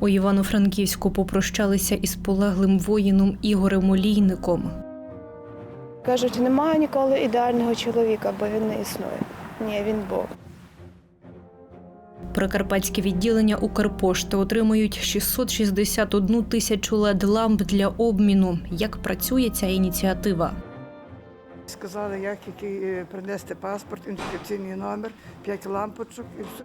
У Івано-Франківську попрощалися із полеглим воїном Ігорем Олійником. Кажуть, немає ніколи ідеального чоловіка, бо він не існує. Ні, він був. Прикарпатське відділення Укрпошти отримують 661 тисячу led ламп для обміну. Як працює ця ініціатива? Сказали, як який е, принести паспорт, ідентифікаційний номер, п'ять лампочок і все.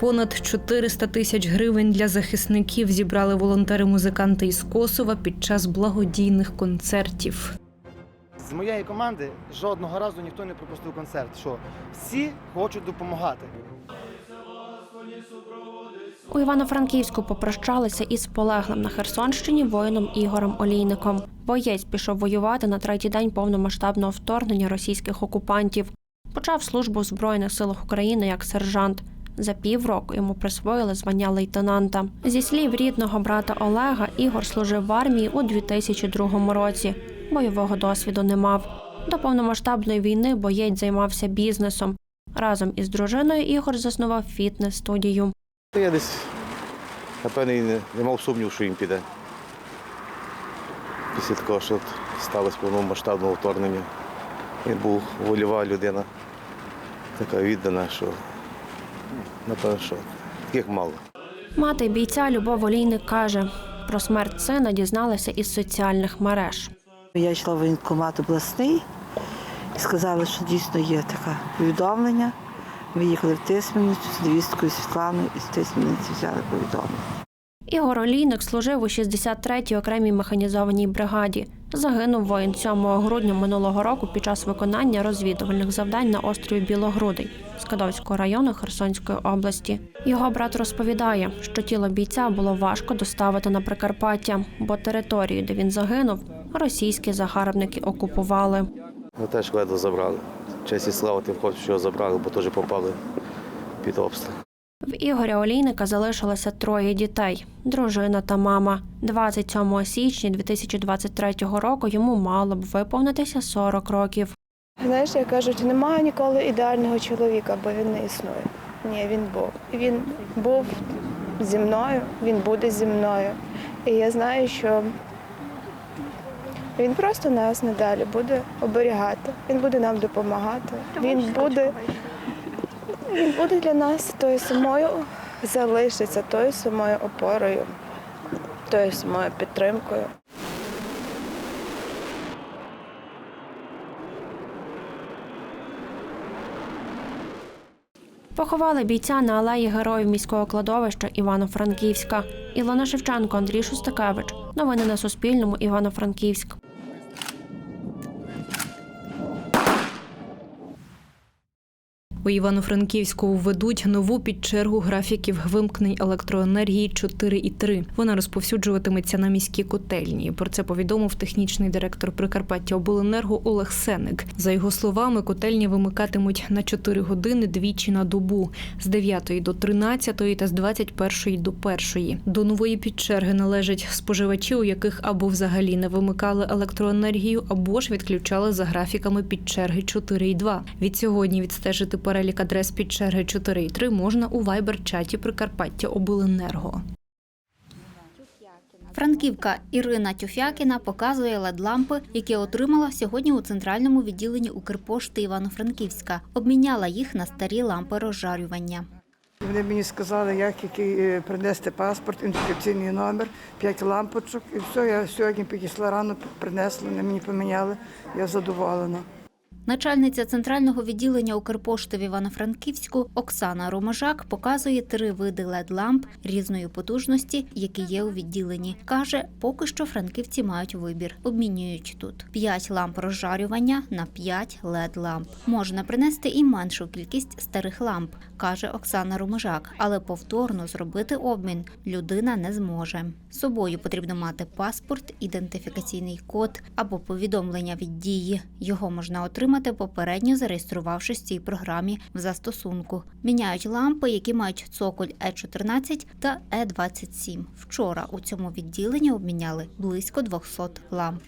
Понад 400 тисяч гривень для захисників зібрали волонтери-музиканти із Косова під час благодійних концертів. З моєї команди жодного разу ніхто не пропустив концерт. Що всі хочуть допомагати. У Івано-Франківську попрощалися із полеглим на Херсонщині воїном Ігорем Олійником. Боєць пішов воювати на третій день повномасштабного вторгнення російських окупантів. Почав службу в Збройних силах України як сержант. За півроку йому присвоїли звання лейтенанта. Зі слів рідного брата Олега, Ігор служив в армії у 2002 році. Бойового досвіду не мав. До повномасштабної війни боєць займався бізнесом. Разом із дружиною Ігор заснував фітнес-студію. Я десь, напевно, не, не мав сумнів, що він піде. Після такого, що сталося повномасштабного вторгнення. Він був вольова людина, така віддана, що напевно, що таких мало. Мати бійця Любов Олійник каже, про смерть сина дізналася із соціальних мереж. Я йшла в воєнкомат обласний і сказали, що дійсно є таке повідомлення. Ми їхали в Тисменницю з невісткою Світланою і з Тисменниці взяли повідомлення. Ігор Олійник служив у 63-й окремій механізованій бригаді. Загинув воїн 7 грудня минулого року під час виконання розвідувальних завдань на острові Білогрудий Скадовського району Херсонської області. Його брат розповідає, що тіло бійця було важко доставити на Прикарпаття, бо територію, де він загинув, російські загарбники окупували. Ми теж ледве забрали. Честь і слава тим хлопцям, що його забрали, бо теж попали під обстріл. В Ігоря Олійника залишилося троє дітей: дружина та мама. 27 січня 2023 року йому мало б виповнитися 40 років. Знаєш, як кажуть, немає ніколи ідеального чоловіка, бо він не існує. Ні, він був. Він був зі мною, він буде зі мною. І я знаю, що він просто нас надалі буде оберігати. Він буде нам допомагати. Він буде, він буде для нас тою самою, залишиться тою самою опорою, тою самою підтримкою. Поховали бійця на алеї героїв міського кладовища Івано-Франківська. Ілона Шевченко, Андрій Шустакевич. Новини на Суспільному. Івано-Франківськ. У Івано-Франківську введуть нову підчергу графіків вимкнень електроенергії 4 і 3. Вона розповсюджуватиметься на міські котельні. Про це повідомив технічний директор Прикарпаття Обленерго Олег Сеник. За його словами, котельні вимикатимуть на 4 години двічі на добу з 9 до 13 та з 21 до 1. До нової підчерги належать споживачі, у яких або взагалі не вимикали електроенергію, або ж відключали за графіками підчерги 4 і 2. Від сьогодні відстежити перелік адрес підчерги 4 і 3 можна у вайбер-чаті Прикарпаття Обленерго. Франківка Ірина Тюфякіна показує лед-лампи, які отримала сьогодні у центральному відділенні Укрпошти Івано-Франківська. Обміняла їх на старі лампи розжарювання. Вони мені сказали, як який е, принести паспорт, ідентифікаційний номер, п'ять лампочок і все. Я сьогодні підійшла рано, принесла, вони мені поміняли. Я задоволена. Начальниця центрального відділення Укрпошти в Івано-Франківську Оксана Роможак показує три види лед-ламп різної потужності, які є у відділенні. Каже, поки що франківці мають вибір. Обмінюють тут 5 ламп розжарювання на 5 лед-ламп. Можна принести і меншу кількість старих ламп, каже Оксана Роможак, але повторно зробити обмін людина не зможе. З собою потрібно мати паспорт, ідентифікаційний код або повідомлення від дії. Його можна отримати попередньо зареєструвавшись в цій програмі в застосунку. Міняють лампи, які мають цоколь Е14 та Е27. Вчора у цьому відділенні обміняли близько 200 ламп.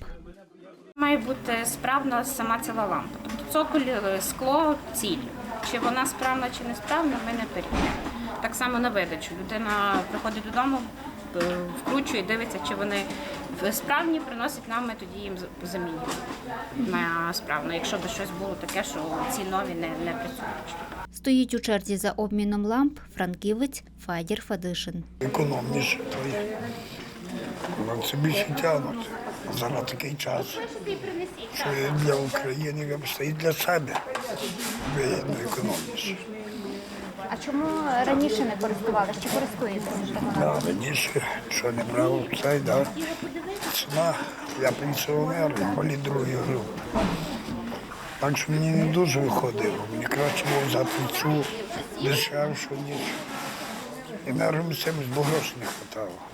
Має бути справна сама ціла лампа. Тобто цоколь, е, скло, ціль. Чи вона справна чи не справна, ми не перевіряємо. так само на видачу. Людина приходить додому, е, вкручує, дивиться, чи вони справні, приносить нам, ми тоді їм з- замінюємо на справно. Якщо б щось було таке, що ці нові не, не працюють. Стоїть у черзі за обміном ламп франківець Федір Федишин. економніше, то є. Вам це більше тягнуть. Зараз такий час, що є для України, і для себе вигідно економніше. Чому раніше не користувалися? Чи користуєтеся? Да, раніше, що не брав цей, да. ціна, я пенсіонер, інвалід другої групи. Так що мені не дуже виходило. Мені краще було взяти цю дешевшу, ніж І на цим бо грошей не вистачало.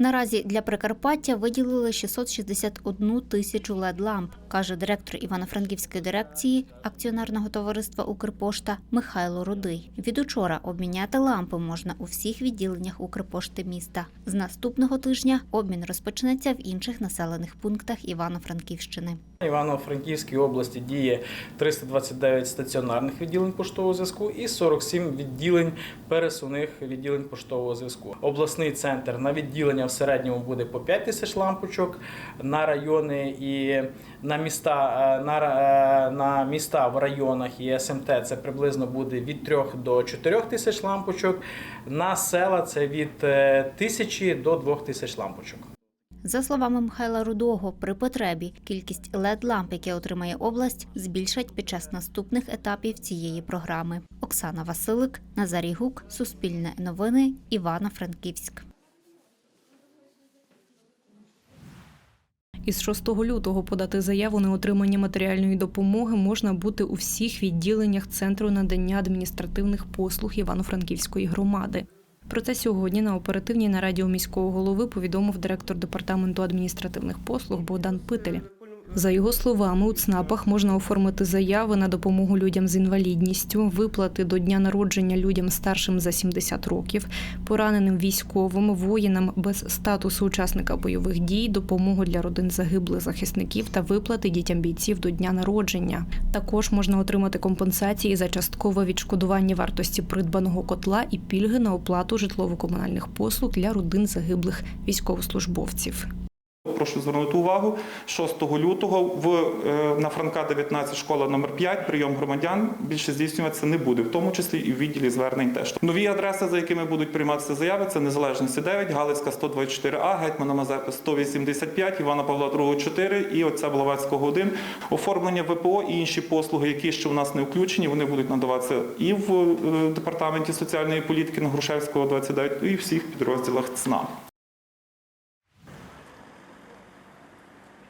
Наразі для Прикарпаття виділили 661 тисячу LED-ламп, каже директор Івано-Франківської дирекції акціонерного товариства Укрпошта Михайло Рудий. Від учора обміняти лампи можна у всіх відділеннях Укрпошти міста. З наступного тижня обмін розпочнеться в інших населених пунктах Івано-Франківщини. Івано-Франківській області діє 329 стаціонарних відділень поштового зв'язку і 47 відділень пересувних відділень поштового зв'язку. Обласний центр на відділення в середньому буде по 5 тисяч лампочок, на райони і на міста е, на, е, на міста в районах і СМТ це приблизно буде від 3 до 4 тисяч лампочок. На села це від е, тисячі до 2 тисяч лампочок. За словами Михайла Рудого, при потребі кількість LED-ламп, які отримає область, збільшать під час наступних етапів цієї програми. Оксана Василик, Назарій Гук, Суспільне новини, Івано-Франківськ. Із 6 лютого подати заяву на отримання матеріальної допомоги можна бути у всіх відділеннях Центру надання адміністративних послуг Івано-Франківської громади. Про це сьогодні на оперативній нараді у міського голови повідомив директор департаменту адміністративних послуг Богдан Питель. За його словами, у ЦНАПах можна оформити заяви на допомогу людям з інвалідністю, виплати до дня народження людям старшим за 70 років, пораненим військовим, воїнам без статусу учасника бойових дій, допомогу для родин загиблих захисників та виплати дітям бійців до дня народження. Також можна отримати компенсації за часткове відшкодування вартості придбаного котла і пільги на оплату житлово-комунальних послуг для родин загиблих військовослужбовців. Прошу звернути увагу 6 лютого в е, на Франка 19 школа номер 5 прийом громадян більше здійснюватися не буде, в тому числі і в відділі звернень теж. Нові адреси, за якими будуть прийматися заяви, це Незалежності 9, Галицька 124А, Гетьмана Мазепи 185, Івана Павла II 4 і отця Блаватського 1. Оформлення ВПО і інші послуги, які ще у нас не включені, вони будуть надаватися і в е, департаменті соціальної політики на Грушевського 29, і в всіх підрозділах ЦНАП.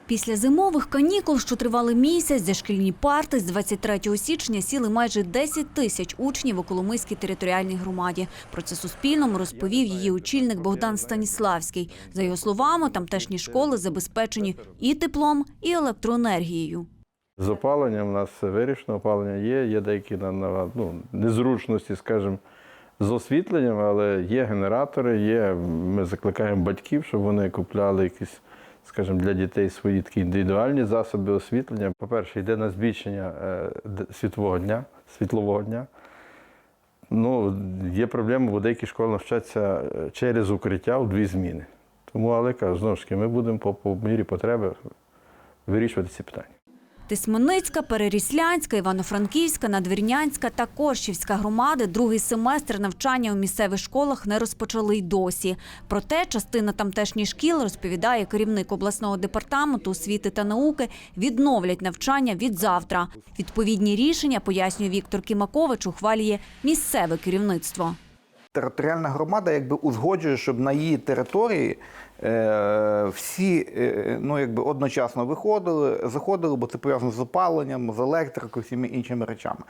Після зимових канікул, що тривали місяць, за шкільні парти з 23 січня сіли майже 10 тисяч учнів у Коломийській територіальній громаді. Про це Суспільному розповів її очільник Богдан Станіславський. За його словами, тамтешні школи забезпечені і теплом, і електроенергією. З опаленням у нас вирішено, опалення є, є деякі ну, незручності, скажімо, з освітленням, але є генератори, є. Ми закликаємо батьків, щоб вони купляли якісь, скажімо, для дітей свої такі індивідуальні засоби освітлення. По-перше, йде на збільшення е, світового дня, світлового дня. Ну, є проблема, бо деякі школи навчаться е, через укриття у дві зміни. Тому, але кажу, знову ж таки, ми будемо по, по мірі потреби вирішувати ці питання. Тисменицька, Переріслянська, Івано-Франківська, Надвірнянська та Корщівська громади другий семестр навчання у місцевих школах не розпочали й досі. Проте частина тамтешніх шкіл, розповідає керівник обласного департаменту освіти та науки, відновлять навчання від завтра. Відповідні рішення, пояснює Віктор Кімакович, ухвалює місцеве керівництво. Територіальна громада якби узгоджує, щоб на її території е, всі е, ну, якби одночасно виходили, заходили, бо це пов'язано з опаленням, з електрикою, всіми іншими речами.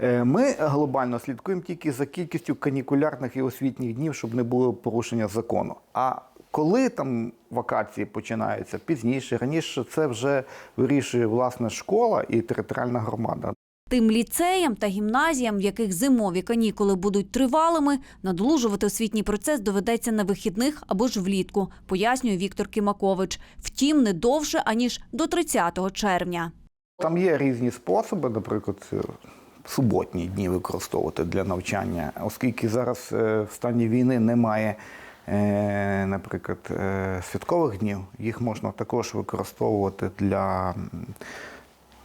Е, Ми глобально слідкуємо тільки за кількістю канікулярних і освітніх днів, щоб не було порушення закону. А коли там вакації починаються пізніше, раніше це вже вирішує власне школа і територіальна громада. Тим ліцеям та гімназіям, в яких зимові канікули будуть тривалими, надолужувати освітній процес доведеться на вихідних або ж влітку, пояснює Віктор Кімакович. Втім, не довше аніж до 30 червня. Там є різні способи, наприклад, е, суботні дні використовувати для навчання, оскільки зараз е, в стані війни немає, е, наприклад, святкових днів, їх можна також використовувати для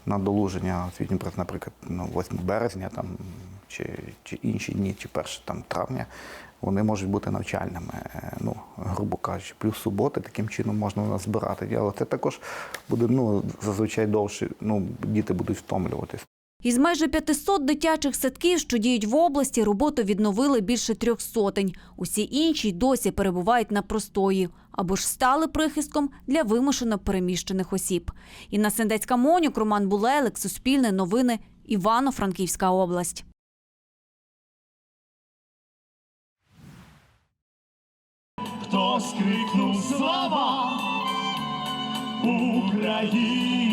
надолуження праці, наприклад, ну, 8 березня там, чи, чи інші дні, чи 1 там, травня, вони можуть бути навчальними, е, ну, грубо кажучи, плюс суботи, таким чином можна у нас збирати. Але це також буде ну, зазвичай довше, ну, діти будуть втомлюватись. Із майже 500 дитячих садків, що діють в області, роботу відновили більше трьох сотень. Усі інші досі перебувають на простої або ж стали прихистком для вимушено переміщених осіб. Інна Сендецька Монюк, Роман Булелик, Суспільне новини, Івано-Франківська область. Хтось крикнув слава Україні,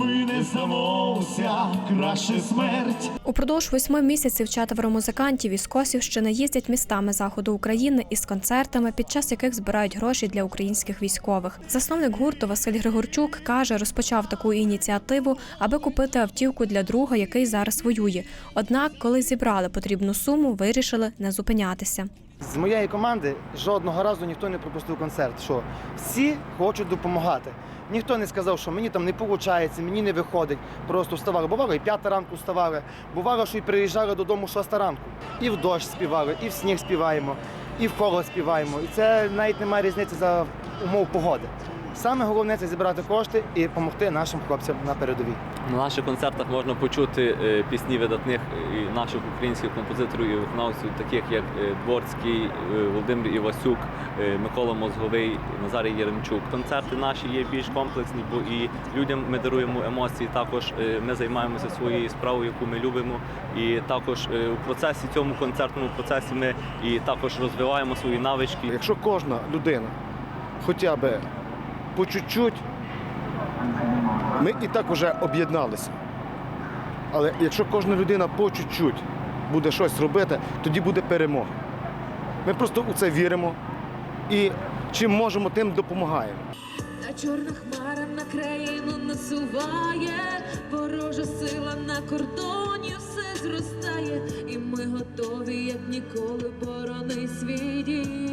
ми не здамося, краще смерть. Упродовж восьми місяців четверо музикантів із Косівщини їздять містами заходу України із концертами, під час яких збирають гроші для українських військових. Засновник гурту Василь Григорчук каже, розпочав таку ініціативу, аби купити автівку для друга, який зараз воює. Однак, коли зібрали потрібну суму, вирішили не зупинятися. З моєї команди жодного разу ніхто не пропустив концерт. Що всі хочуть допомагати. Ніхто не сказав, що мені там не виходить, мені не виходить. Просто вставали. Бувало, і п'ята ранку вставали. Бувало, що і приїжджали додому шоста ранку. І в дощ співали, і в сніг співаємо, і в коло співаємо. І це навіть немає різниці за умов погоди. Саме головне це зібрати кошти і допомогти нашим хлопцям на передовій. На наших концертах можна почути е, пісні видатних е, наших українських композиторів і виконавців, таких як е, Дворський, Володимир Івасюк, Микола Мозговий, Назарій Єремчук. Концерти наші є більш комплексні, бо і людям ми даруємо емоції. Також ми займаємося своєю справою, яку ми любимо. І також у процесі цьому концертному процесі ми і також розвиваємо свої навички. Якщо кожна людина хоча б по чуть-чуть, ми і так вже об'єдналися. Але якщо кожна людина по чуть-чуть буде щось робити, тоді буде перемога. Ми просто у це віримо і чим можемо, тим допомагаємо. Та чорна хмара на країну насуває, ворожа сила на кордоні все зростає, і ми готові, як ніколи, боронить свій дім.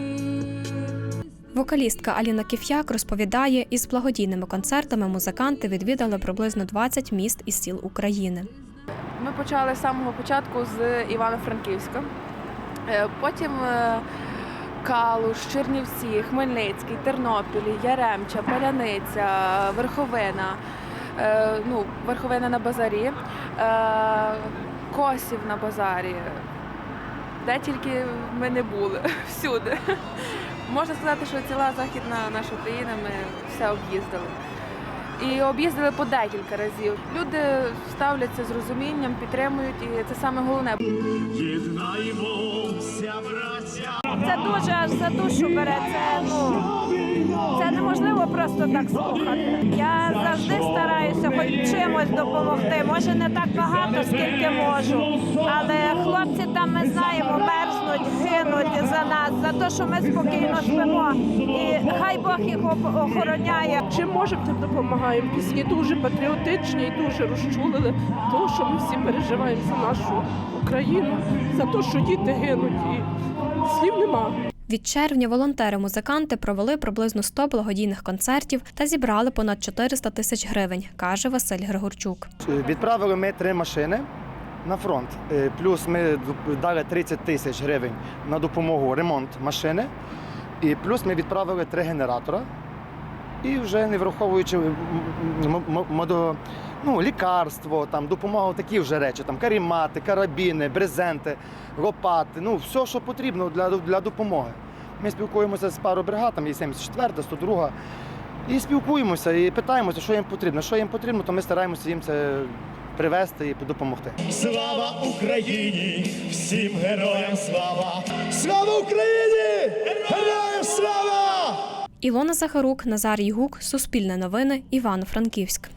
Вокалістка Аліна Кіф'як розповідає, із благодійними концертами музиканти відвідали приблизно 20 міст із сіл України. Ми почали з самого початку з Івано-Франківська. Е, Потім е, Калуш, Чернівці, Хмельницький, Тернопіль, Яремча, Паляниця, Верховина, е, ну, Верховина на базарі, Косів на базарі. Де тільки ми не були, всюди. Можна сказати, що ціла західна наша країна, ми все об'їздили. І об'їздили по декілька разів. Люди ставляться з розумінням, підтримують, і це саме головне. Це дуже аж за душу бере. Це ну це неможливо просто так слухати. Я завжди стараюся хоч чимось допомогти. Може не так багато, скільки можу. Але хлопці там ми знаємо, мерзнуть, гинуть за нас, за те, що ми спокійно спимо. І хай Бог їх охороняє. Чим можемо, тим допомагаємо. Пісні дуже патріотичні і дуже розчулили, тому що ми всі переживаємо за нашу Україну, за те, що діти гинуть, і слів нема. Від червня волонтери-музиканти провели приблизно 100 благодійних концертів та зібрали понад 400 тисяч гривень, каже Василь Григорчук. Відправили ми три машини на фронт. Е, Плюс ми дали 30 тисяч гривень на допомогу ремонт машини. І плюс ми відправили три генератора. І вже не враховуючи ну, лікарство, там, допомога, такі вже речі, там, карімати, карабіни, брезенти, лопати, ну, все, що потрібно для, для допомоги. Ми спілкуємося з пару бригад, там є 74, 102, і спілкуємося, і питаємося, що їм потрібно. Що їм потрібно, то ми стараємося їм це привезти і допомогти. Слава Україні! Всім героям слава! Слава Україні! Героям слава! Ілона Захарук, Назар Ігук, Суспільне новини, Івано-Франківськ.